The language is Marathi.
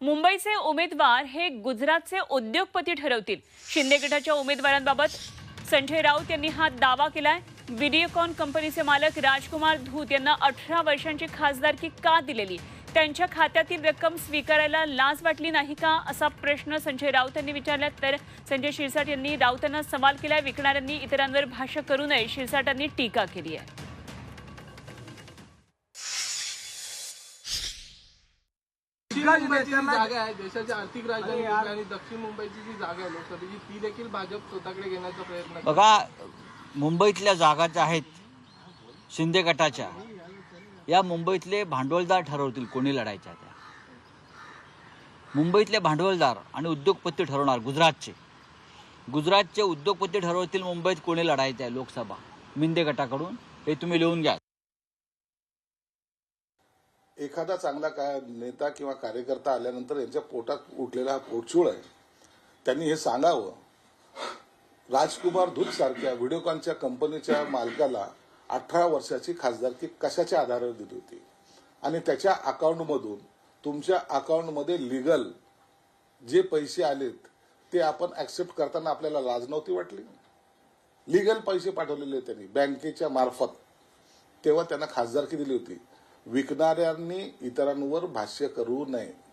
मुंबईचे उमेदवार हे गुजरातचे उद्योगपती ठरवतील. शिंदे गटाच्या उमेदवारांबाबत संजय राऊत यांनी हा दावा केलाय. व्हिडिओकॉन कंपनीचे मालक राजकुमार धूत यांना अठरा वर्षांची खासदारकी का दिलेली? त्यांच्या खात्यातील रक्कम स्वीकारायला लाज वाटली नाही का? असा प्रश्न संजय राऊत यांनी विचारला. तर संजय शिरसाट यांनी राऊतांना सवाल केलाय. विकणाऱ्यांनी इतरांवर भाष्य करू नये. शिरसाटांनी टीका केली आहे. दक्षिण मुंबईची जी त्यांना- जागा आहे देशाची आर्थिक राजधानी मुंबई आणि दक्षिण मुंबईची जी जागा आहे लोकसभेची ती देखील भाजप स्वतःकडे घेण्याचा प्रयत्न करते. बघा मुंबईतल्या जागा ज्या आहेत शिंदे गटाच्या या मुंबईतले भांडवलदार ठरवतील कोणी लढायच्या त्या. मुंबईतले भांडवलदार आणि उद्योगपती ठरवणार गुजरातचे. गुजरातचे उद्योगपती ठरवतील मुंबईत कोणी लढायचं आहे लोकसभा मिंदे गटाकडून हे तुम्ही लिहून घ्या. एखादा चांगला काय नेता किंवा कार्यकर्ता आल्यानंतर यांच्या पोटात उठलेला हा पोटशूळ आहे त्यांनी हे सांगावं. राजकुमार धूत सारख्या व्हिडिओकॉनच्या कंपनीच्या मालकाला अठरा वर्षाची खासदारकी कशाच्या आधारावर दिली होती? आणि त्याच्या अकाउंटमधून तुमच्या अकाउंटमध्ये लिगल जे पैसे आलेत ते आपण ऍक्सेप्ट करताना आपल्याला लाज नव्हती वाटली? लिगल पैसे पाठवलेले त्यांनी बँकेच्या मार्फत. तेव्हा त्यांना खासदारकी दिली होती. विकणाऱ्यांनी इतरांवर भाष्य करू नये.